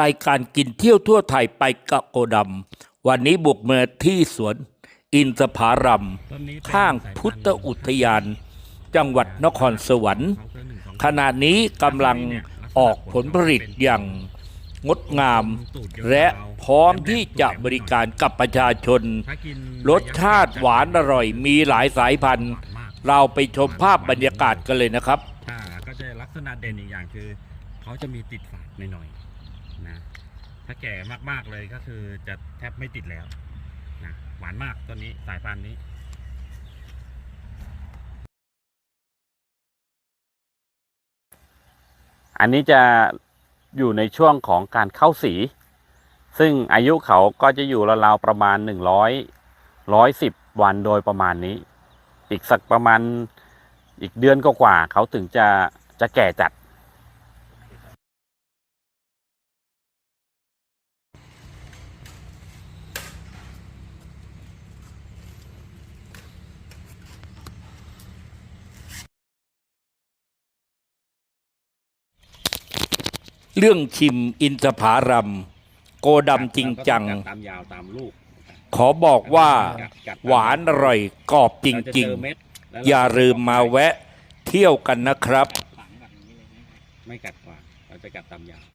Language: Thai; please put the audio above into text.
รายการกินเที่ยวทั่วไทยไปกับโกดำวันนี้บุกมาที่สวน อินทผารัมต้นนี้เป็นข้างสยพันธุ์พุทธอุทยาน จังหวัดนครสวรรค์ขณะนี้กำลังออกผลผลิตอย่างงดงาม และพร้อมที่จะบริการกับประชาชนถ้ากินรสชาติหวานอร่อยมีหลายสายพันธุ์หวานมากเราไปชมภาพบรรยากาศกันเลยนะครับอ่าก็จะลักษณะเด่นอีกอย่างคือ เขาจะมีติดฝาดหน่อยๆนะ ถ้าแก่มากๆเลยก็คือจะแทบไม่ติดแล้วนะหวานมากต้นนี้สายพันธุ์นี้อันนี้จะอยู่ในช่วงของการเข้าสี ซึ่งอายุเขาก็จะอยู่ราวๆประมาณหนึ่งร้อยร้อยสิบวันโดยประมาณนี้ อีกสักประมาณอีกเดือนก็กว่าเขาถึงจะจะแก่จัด เรื่องชิมอินทผารัม โกดำจริงจังกัดตามยาวตามลูกขอบอกว่ากัดตมหวานอร่อยกรอบจเราะริงเอเม็ดแล้วๆอย่าลืมมาแวะเที่ยวกันนะครับ ไม่กัดกว่าเราจะกัดตามยาว